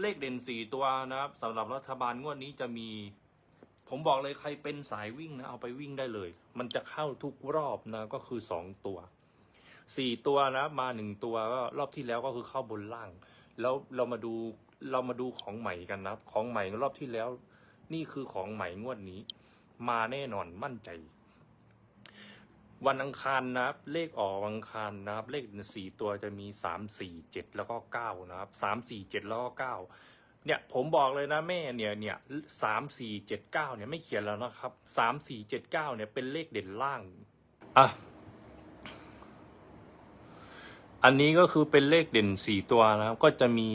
เลขเด่นสี่ตัวนะครับสำหรับรัฐบาลงวดนี้จะมี ผมบอกเลยใครเป็นสายวิ่งนะเอาไปวิ่งได้เลย มันจะเข้าทุกรอบนะก็คือสองตัวสี่ตัวนะมาหนึ่งตัวก็รอบที่แล้วก็คือเข้าบนล่าง แล้วเรามาดูเรามาดูของใหม่กันนะครับ ของใหม่รอบที่แล้ว นี่คือของใหม่งวดนี้ มาแน่นอนมั่นใจ วันอังคารนะครับ เลขออกวันอังคารนะครับ เลขสี่ตัวจะมีสามสี่เจ็ดแล้วก็เก้านะครับสามสี่เจ็ดแล้วก็เก้าเนี่ยผมบอกเลยนะแม่เนี่ยเนี่ยสามสี่เจ็ดเก้าเนี่ยไม่เขียนแล้วนะครับสามสี่เจ็ดเก้าเนี่ยเป็นเลขเด่นล่างอะอันนี้ก็คือเป็นเลขเด่นสี่ตัวนะครับ ก็จะมี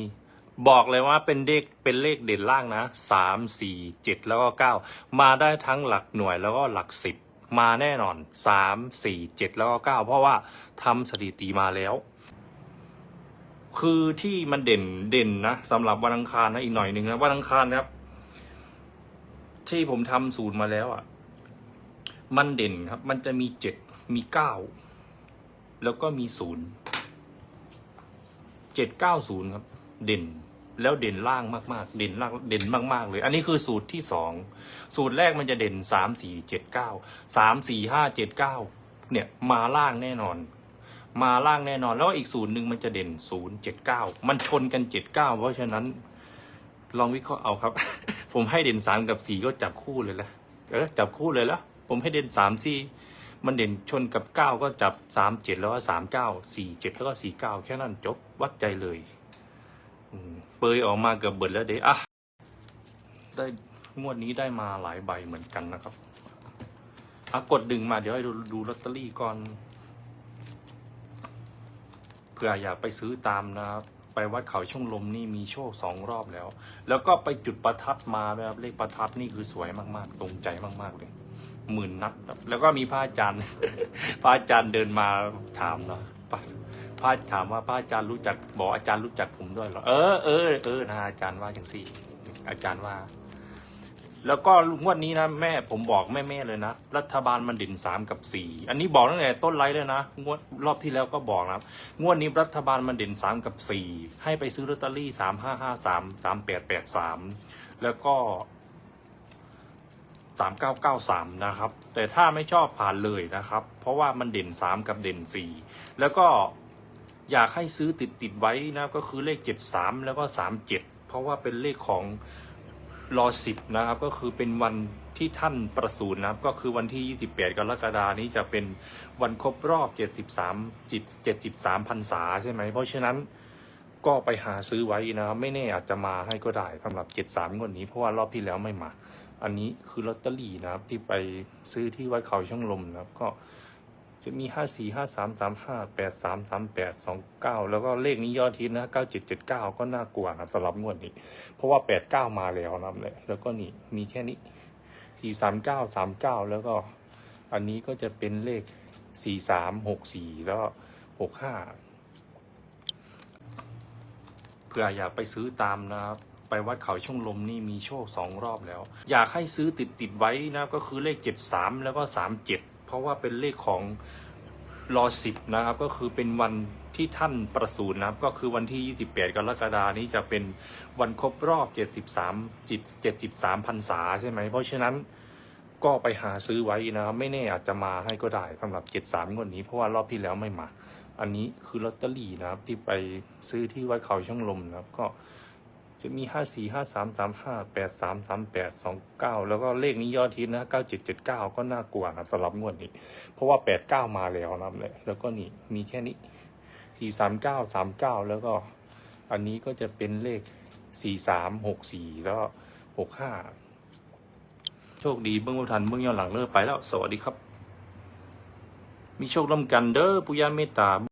บอกเลยว่าเป็นเลขเป็นเลขเด่นล่างนะสามสี่เจ็ดแล้วก็เก้ามาได้ทั้งหลักหน่วยแล้วก็หลักสิบ มาแน่นอนสามสี่เจ็ดแล้วก็เก้าเพราะว่าทำสถิติมาแล้ว คือที่มันเด่นเด่นนะสำหรับวันอังคารนะอีกหน่อยหนึ่งนะวันอังคารนะครับ ที่ผมทำสูตรมาแล้วอะ่ะ มันเด่นครับ มันจะมีเจ็ดมีเก้าแล้วก็มีศูนย์เจ็ดเก้าศูนย์ครับ เด่น แล้วเด่นล่างมากๆ เด่นล่างเด่นมากๆเลย อันนี้คือสูตรที่สองสูตรแรกมันจะเด่นสามสี่เจ็ดเก้าสามสี่ห้าเจ็ดเก้าเนี่ยมาล่างแน่นอน มาล่างแน่นอน แล้วอีกสูตรหนึ่งมันจะเด่นศูนย์เจ็ดเก้ามันชนกันเจ็ดเก้าเพราะฉะนั้นลองวิเคราะห์เอาครับ ผมให้เด่นสามกับสี่ก็จับคู่เลยละเออจับคู่เลยละผมให้เด่นสามสี่มันเด่นชนกับเก้าก็จับสามเจ็ดแล้วก็สามเก้าสี่เจ็ดแล้วก็สี่เก้าแค่นั้นจบวัดใจเลย เปยออกมาเกือบเบิดแล้วเดี๋ยวอะได้งวดนี้ได้มาหลายใบเหมือนกันนะครับอะกดดึงมาเดี๋ยวให้ดูดูลอตเตอรี่ก่อนเผื่ออยากไปซื้อตามนะครับ ไปวัดเขาช่องลมนี่มีโชคสองรอบแล้ว แล้วก็ไปจุดประทัดมานะครับ เลขประทัดนี่คือสวยมากๆ ตรงใจมากๆเลยหมื่นนัดแล้วก็มีพระอาจารย์พระอาจารย์เดินมาถามเนาะ พระพระถามว่าพระอาจารย์รู้จักบอกอาจารย์รู้จักผมด้วยเหรอเออเออเออนะอาจารย์ว่าอย่างสี่อาจารย์ว่า แล้วก็งวดนี้นะแม่ผมบอกแม่แม่ๆเลยนะรัฐบาลมันเด่นสามกับสี่อันนี้บอกตั้งแต่ต้นไลฟ์เลยนะงวดรอบที่แล้วก็บอกนะครับงวดนี้รัฐบาลมันเด่นสามกับสี่ให้ไปซื้อลอตเตอรี่สามห้าห้าสามสามแปดแปดสามแล้วก็สามเก้าเก้าสามนะครับ แต่ถ้าไม่ชอบผ่านเลยนะครับ เพราะว่ามันเด่นสามกับเด่นสี่แล้วก็ อยากให้ซื้อติดติดไว้นะก็คือเลขเจ็ดสามแล้วก็สามเจ็ดเพราะว่าเป็นเลขของรอสิบนะครับก็คือเป็นวันที่ท่านประสูตินะครับก็คือวันที่ 28 กรกฎานี้จะเป็นวันครบรอบ 73จิต73พรรษาใช่ไหมเพราะฉะนั้นก็ไปหาซื้อไว้นะครับไม่แน่อาจจะมาให้ก็ได้สำหรับ 73งวดนี้เพราะว่ารอบที่แล้วไม่มา อันนี้คือลอตเตอรี่นะครับที่ไปซื้อที่วัดเขาช่องลมนะครับก็ จะมี 5 4 5 3 3 5 8 3 3 8 2 9 แล้วก็เลขนี้ยอดทิศนะ 9779 ก็น่ากลัวนะครับสำหรับงวดนี้ เพราะว่าแปดเก้ามาแล้วนะเลยแล้วก็นี่ มีแค่นี้สี่สามเก้าสามเก้าแล้วก็อันนี้ก็จะเป็นเลขสี่สามหกสี่แล้วก็หกห้าเผื่ออยากไปซื้อตามนะครับไปวัดเขาช่องลมนี่มีโชคสองรอบแล้ว อยากให้ซื้อติดติดไว้นะก็คือเลขเจ็ดสามแล้วก็สามเจ็ด ราะว่าเป็นเลขของรอสิบนะครับ ก็คือเป็นวันที่ท่านประสูตินะครับ ก็คือวันที่ 28 กรกฎานี้จะเป็นวันครบรอบ 73จิต73พรรษาใช่ไหม เพราะฉะนั้นก็ไปหาซื้อไว้นะครับ ไม่แน่อาจจะมาให้ก็ได้สำหรับ 73งวดนี้เพราะว่ารอบที่แล้วไม่มา อันนี้คือลอตเตอรี่นะครับที่ไปซื้อที่วัดเขาช่องลมนะครับก็ จะมี 5 4 5 3 3 5 8 3 3 8 2 9 แล้วก็เลขนี้ยอดทิศนะ 9779 ก็น่ากลัวนะครับสำหรับงวดนี้ เพราะว่าแปดเก้ามาแล้วนะเลยแล้วก็นี่ มีแค่นี้สี่สามเก้าสามเก้าแล้วก็อันนี้ก็จะเป็นเลขสี่สามหกสี่แล้วก็หกห้าโชคดีเบื้องบนทันเบื้องย้อนหลังเลิกไปแล้ว สวัสดีครับ มีโชคร่วมกันเด้อปุยาเมตตา